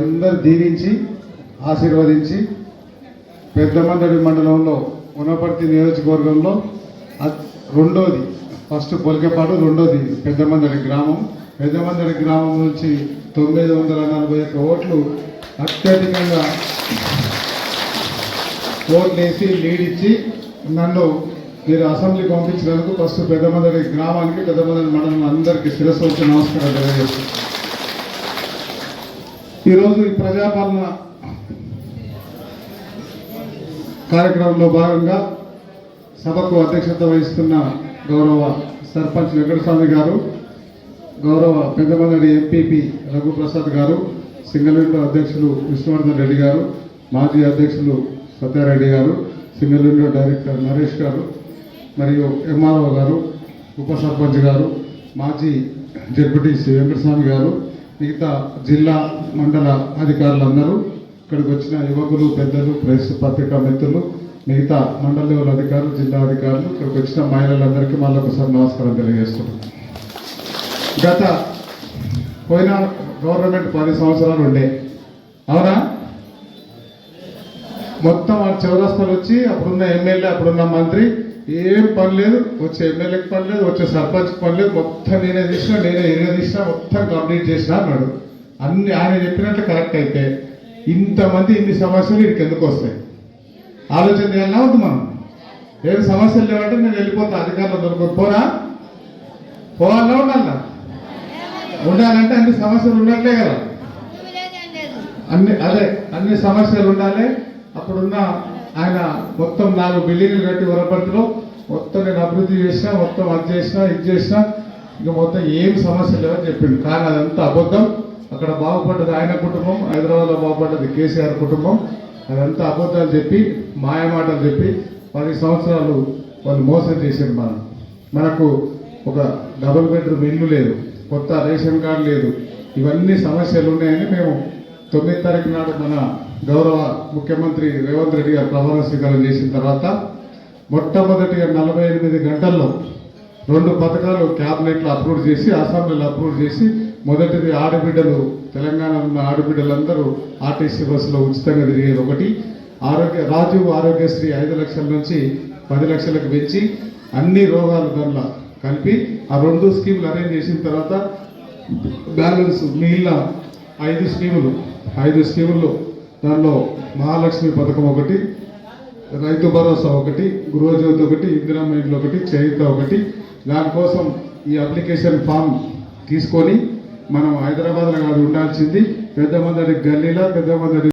అందరు దీవించి ఆశీర్వదించి పెద్దమండలి మండలంలో ఉన్నపర్తి నియోజకవర్గంలో రెండోది ఫస్ట్ పొలికపాడు రెండోది పెద్దమందడి గ్రామం. పెద్దమందడి గ్రామం నుంచి తొమ్మిది వందల నలభై ఒక్క ఓట్లు అత్యధికంగా ఓట్లు వేసి లీడిచ్చి నన్ను మీరు అసెంబ్లీకి పంపించినందుకు ఫస్ట్ పెద్దమందడి గ్రామానికి పెద్దమందడి మండలం అందరికీ శిరస్సు వచ్చి నమస్కారం తెలియజేస్తున్నాను. ఈరోజు ఈ ప్రజాపాలన కార్యక్రమంలో భాగంగా సభకు అధ్యక్షత వహిస్తున్న గౌరవ సర్పంచ్ వెంకటస్వామి గారు గౌరవ పెద్దమందడి ఎంపీపీ రఘుప్రసాద్ గారు సింగల్ విండో అధ్యక్షులు విష్ణువర్ధన్ రెడ్డి గారు మాజీ అధ్యక్షులు సత్యారెడ్డి గారు సింగల్ విండో డైరెక్టర్ నరేష్ గారు మరియు ఎంఆర్ఓ గారు ఉప సర్పంచ్ గారు మాజీ జడ్పీటీసీ వెంకటస్వామి గారు మిగతా జిల్లా మండల అధికారులందరూ ఇక్కడికి వచ్చిన యువకులు పెద్దలు ప్రెస్ పత్రికా మిత్రులు మిగతా మండల లెవెల్ అధికారులు జిల్లా అధికారులు ఇక్కడికి వచ్చిన మహిళలందరికీ మళ్ళీ ఒకసారి నమస్కారం తెలియజేస్తున్నాం. గత పోయిన గవర్నమెంట్ పది సంవత్సరాలు ఉండే. అవునా? మొత్తం ఆ చౌరస్తాలు వచ్చి అప్పుడున్న ఎమ్మెల్యే అప్పుడున్న మంత్రి ఏం పని లేదు. వచ్చే ఎమ్మెల్యేకి పని లేదు వచ్చే సర్పంచ్కి పని లేదు. మొత్తం నేనే తీసిన నేనే ఏరియా తీసిన మొత్తం కంప్లీట్ చేసిన అన్నాడు. అన్ని ఆయన చెప్పినట్లు కరెక్ట్ అయితే. ఇంతమంది ఇన్ని సమస్యలు వీడికి ఎందుకు వస్తాయి? ఆలోచన చేయాలన్నా వద్దు మనం? ఏం సమస్యలు లేవంటే నేను వెళ్ళిపోతా అధికారులు దొరకదు పోరా? పోవాలా ఉండాలా? ఉండాలంటే అన్ని సమస్యలు ఉన్నట్లే కదా. అన్ని అదే అన్ని సమస్యలు ఉండాలి. అప్పుడున్న ఆయన మొత్తం నాలుగు బిల్డింగ్లు కట్టి వరపర్తిలో మొత్తం నేను అభివృద్ధి చేసిన మొత్తం అది చేసినా ఇది చేసినా ఇక మొత్తం ఏం సమస్య లేవని చెప్పిండు. కానీ అదంతా అబద్ధం. అక్కడ బాగుపడ్డది ఆయన కుటుంబం హైదరాబాద్లో బాగుపడ్డది కేసీఆర్ కుటుంబం. అదంతా అబద్ధాలు చెప్పి మాయమాటలు చెప్పి పది సంవత్సరాలు వాళ్ళు మోసం చేశారు మనం. మనకు ఒక డబుల్ బెడ్రూమ్ ఇల్లు లేదు కొత్త రేషన్ కార్డు లేదు. ఇవన్నీ సమస్యలు ఉన్నాయని మేము తొమ్మిది తారీఖు నాడు మన గౌరవ ముఖ్యమంత్రి రేవంత్ రెడ్డి గారు ప్రమాణ స్వీకారం చేసిన తర్వాత మొట్టమొదటిగా నలభై ఎనిమిది గంటల్లో రెండు పథకాలు క్యాబినెట్లో అప్రూవ్ చేసి అసెంబ్లీలో అప్రూవ్ చేసి మొదటిది ఆడబిడ్డలు తెలంగాణలో ఉన్న ఆడబిడ్డలందరూ ఆర్టీసీ బస్సులో ఉచితంగా తిరిగేది ఒకటి. ఆరోగ్య రాజీవ్ ఆరోగ్యశ్రీ ఐదు లక్షల నుంచి పది లక్షలకు పెంచి అన్ని రోగాలు దానిలో కలిపి ఆ రెండు స్కీములు అరేంజ్ చేసిన తర్వాత బ్యాలెన్స్ మిగిలిన ఐదు స్కీములు ఐదు స్కీములు. దానిలో మహాలక్ష్మి పథకం ఒకటి రైతు భరోసా ఒకటి గృహజ్యోతి ఒకటి ఇందిరమ్మ ఇండ్లు ఒకటి చేయుత ఒకటి. దానికోసం ఈ అప్లికేషన్ ఫామ్ తీసుకొని మనం హైదరాబాద్లో కాదు ఉండాల్సింది. పెద్ద గల్లీలో పెద్దమందరి